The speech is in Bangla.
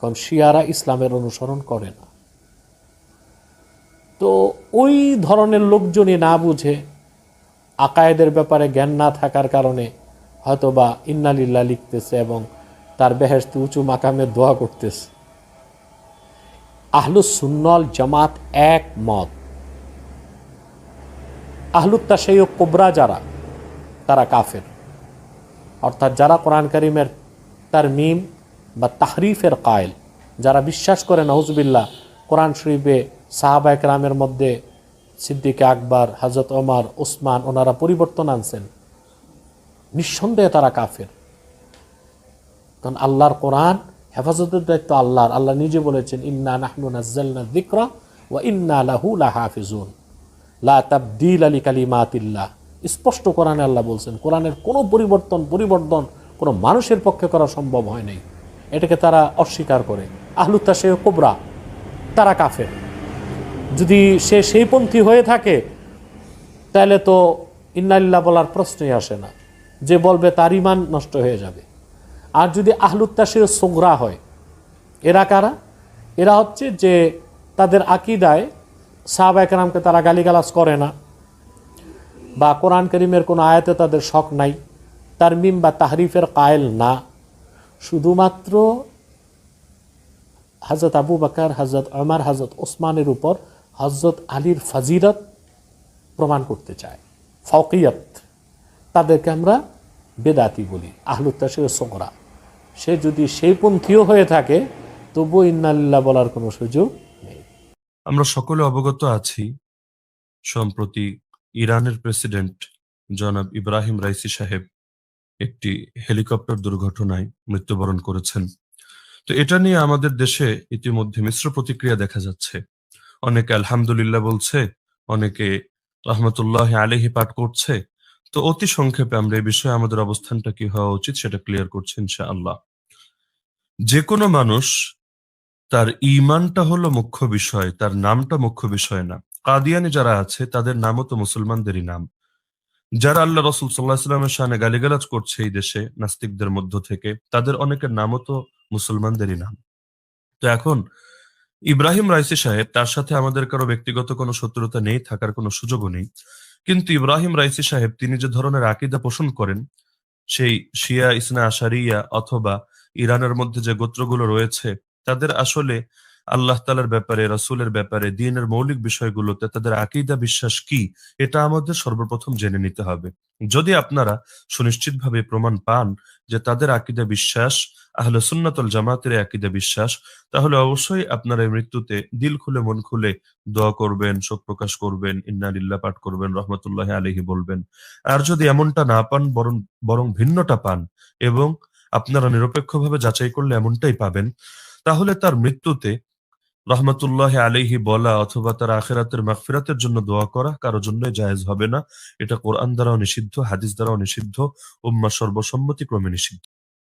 কারণ শিয়ারা ইসলামের অনুসরণ করে না। তো ওই ধরনের লোকজনই না বুঝে আকায়েদের ব্যাপারে জ্ঞান না থাকার কারণে হয়তোবা ইন্নালিল্লাহ লিখতেছে এবং তার বেহেস্তি উঁচু মাকামে দোয়া করতেছে। আহলুস সুন্নল জামাত এক মত আহলুত্তা সেই কোবরা যারা, তারা কাফের। অর্থাৎ যারা কোরআন করিমের তার মিম বা তাহরিফের কায়েল। যারা বিশ্বাস করে নজবিল্লা কোরআন শরীফে সাহাবা রামের মধ্যে সিদ্দিকে আকবর হজরত ওমর ওসমান ওনারা পরিবর্তন আনছেন। নিঃসন্দেহে তারা কাফের। কারণ আল্লাহর কোরআন হেফাজতের দায়িত্ব আল্লাহর। আল্লাহ নিজে বলেছেন, ইন্না নাহনু নাজ্জালনা যিকরা ওয়া ইন্না লাহু লাহাফিজুন। লা তাবদিল আলী কালিমাতিল্লাহ স্পষ্ট কোরআনে আল্লাহ বলছেন, কোরআনের কোনো পরিবর্তন পরিবর্তন কোনো মানুষের পক্ষে করা সম্ভব হয় নাই। এটাকে তারা অস্বীকার করে। আহলুত্তা সে কোবরা, তারা কাফের। যদি সে সেই পন্থী হয়ে থাকে, তাহলে তো ইন্নালিল্লাহ বলার প্রশ্নই আসে না। যে বলবে তার ইমান নষ্ট হয়ে যাবে। আর যদি আহলুত্তাসের সোগরা হয়, এরা কারা? এরা হচ্ছে যে তাদের আকিদায় সাহাবা একরামকে তারা গালিগালাজ করে না। বা কোরআন করিমের কোনো আয়াতে তাদের শখ নাই। তার মিম বা তাহরিফের কায়েল না। শুধুমাত্র হজরত আবু বাকার হজরত অমর হজরত ওসমানের উপর হজরত আলীর ফাজিরত প্রমাণ করতে চায়। ফকিয়ত তাদেরকে আমরা বেদাতি বলি আহলুত্তাসের সোকরা সে যদি সেই পন্থীও হয়ে থাকে তবু ইন্নাল্লাহ বলার কোনো সুযোগ নেই। আমরা সকলে অবগত আছি, সম্প্রতি ইরানের প্রেসিডেন্ট জনাব ইব্রাহিম রাইসি সাহেব একটি হেলিকপ্টার দুর্ঘটনায় মৃত্যুবরণ করেছেন। তো এটা নিয়ে আমাদের দেশে ইতিমধ্যে মিশ্র প্রতিক্রিয়া দেখা যাচ্ছে। অনেকে আলহামদুলিল্লাহ বলছে, অনেকে রহমতুল্লাহ আলিহি পাঠ করছে। তো অতি সংক্ষেপে আমরা এই বিষয়ে আমাদের অবস্থানটা কি হওয়া উচিত সেটা ক্লিয়ার করছি ইনশাআল্লাহ। যে কোনো মানুষ, তার ইমানটা হলো মুখ্য বিষয়, তার নামটা মুখ্য বিষয় না। কাদিয়ানি যারা আছে, তাদের নামও তো মুসলমানদেরই নাম। যারা আল্লাহ রসুল সাল্লাহ সাল্লামের সামনে গালিগালাজ করছে এই দেশে, নাস্তিকদের মধ্য থেকে, তাদের অনেকের নামও তো মুসলমানদেরই নাম। তো এখন ইব্রাহিম রাইসি সাহেব, তার সাথে আমাদের কারও ব্যক্তিগত কোনো শত্রুতা নেই, থাকার কোনো সুযোগও নেই। কিন্তু ইব্রাহিম রাইসি সাহেব, তিনি যে ধরনের আকিদা পোষণ করেন, সেই শিয়া, ইসনা, আশারিয়া অথবা ইরানের মধ্যে যে গোত্রগুলো রয়েছে, তাদের আসলে আল্লাহ তালার ব্যাপারে, রাসুলের ব্যাপারে, দিনের মৌলিক বিষয়গুলোতে তাদের আকিদা বিশ্বাস কি, এটা আমাদের সর্বপ্রথম জেনে নিতে হবে। যদি আপনারা সুনিশ্চিতভাবে প্রমাণ পান যে তাদের আকিদা বিশ্বাস, আহলে সুন্নাতল জামাতের আকিদা বিশ্বাস, তাহলে অবশ্যই আপনারা মৃত্যুতে দিল খুলে মন খুলে দোয়া করবেন, শোক প্রকাশ করবেন ইন্নালিল্লাহ পাঠ করবেন, রহমতুল্লাহ আলহি বলবেন। আর যদি এমনটা না পান, বরং বরং ভিন্নটা পান এবং আপনারা নিরপেক্ষভাবে যাচাই করলে এমনটাই পাবেন, তাহলে তার মৃত্যুতে রহমতুল্লাহ আলহি বলা অথবা তার আখেরাতের মাগফিরাতের জন্য দোয়া করা কারও জন্য জায়েজ হবে না। এটা কোরআন দ্বারাও নিষিদ্ধ, হাদিস দ্বারাও নিষিদ্ধ উম্মা সর্বসম্মতিক্রমে নিষিদ্ধ।